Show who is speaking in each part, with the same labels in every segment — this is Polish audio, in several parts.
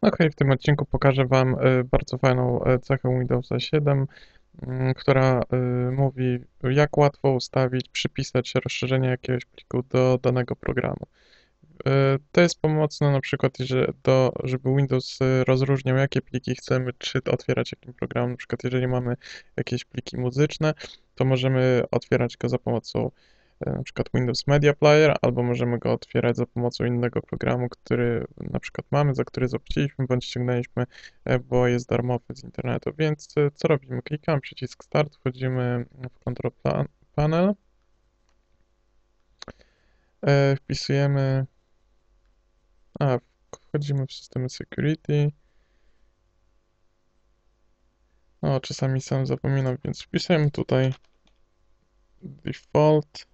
Speaker 1: Ok, w tym odcinku pokażę Wam y, bardzo fajną y, cechę Windowsa 7, mm, która y, mówi, jak łatwo ustawić, przypisać rozszerzenie jakiegoś pliku do danego programu. To jest pomocne na przykład, jeżeli do, żeby Windows rozróżniał, jakie pliki chcemy, czy otwierać jakim programem. Na przykład, jeżeli mamy jakieś pliki muzyczne, to możemy otwierać go za pomocą E, na przykład Windows Media Player, albo możemy go otwierać za pomocą innego programu, który na przykład mamy, za który zapłaciliśmy, bądź ściągnęliśmy, e, bo jest darmowy z internetu. Więc e, co robimy? Klikamy przycisk Start, wchodzimy w Control Panel, wpisujemy, a, wchodzimy w systemy Security, no, czasami sam zapominam, więc wpisujemy tutaj default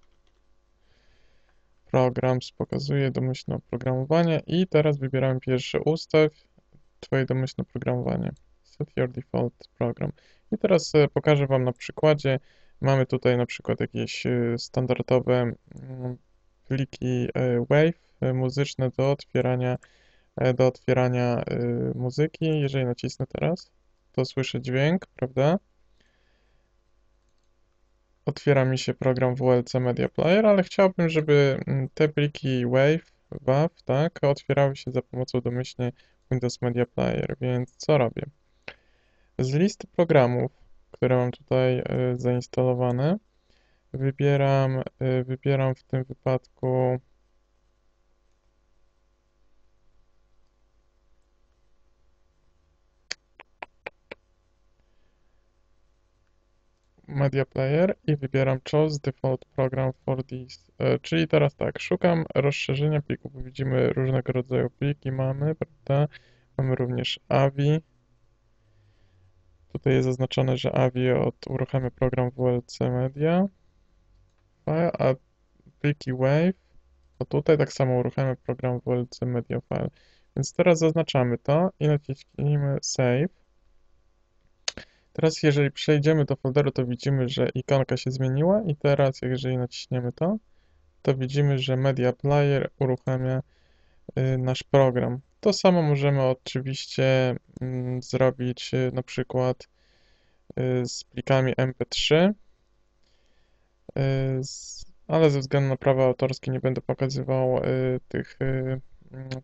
Speaker 1: Programs pokazuje domyślne oprogramowanie i teraz wybieramy pierwszy ustaw Twoje domyślne oprogramowanie. Set your default program. I teraz e, pokażę Wam na przykładzie. Mamy tutaj na przykład jakieś e, standardowe mm, pliki e, WAV muzyczne do otwierania, do otwierania muzyki. Jeżeli nacisnę teraz, to słyszę dźwięk, prawda? Otwiera mi się program WLC Media Player, ale chciałbym, żeby mm, te pliki WAV, WAV, tak, otwierały się za pomocą domyślnie Windows Media Player, więc co robię? Z listy programów, które mam tutaj y, zainstalowane, wybieram, y, wybieram w tym wypadku Media Player i wybieram Choose Default Program for this. E, czyli teraz tak, szukam rozszerzenia plików. Widzimy różnego rodzaju pliki mamy, prawda? Mamy również AVI. Tutaj jest zaznaczone, że AVI od uruchamia program WLC Media. A pliki WAVE, to tutaj tak samo uruchamia program WLC Media File. Więc teraz zaznaczamy to i naciśnijmy Save. Teraz jeżeli przejdziemy do folderu, to widzimy, że ikonka się zmieniła i teraz jeżeli naciśniemy to, to widzimy, że Media Player uruchamia y, nasz program. To samo możemy oczywiście mm, zrobić y, na przykład y, z plikami MP3, ale ze względu na prawa autorskie nie będę pokazywał tych,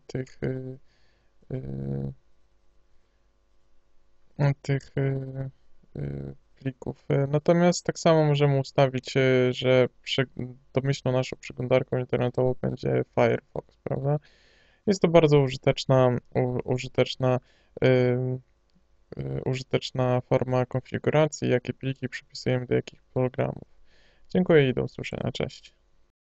Speaker 1: tych, tych Y, plików. Y, natomiast tak samo możemy ustawić, y, że domyślną naszą przeglądarką internetową będzie Firefox, prawda? Jest to bardzo użyteczna, użyteczna, użyteczna forma konfiguracji, jakie pliki przypisujemy do jakich programów. Dziękuję i do usłyszenia. Cześć.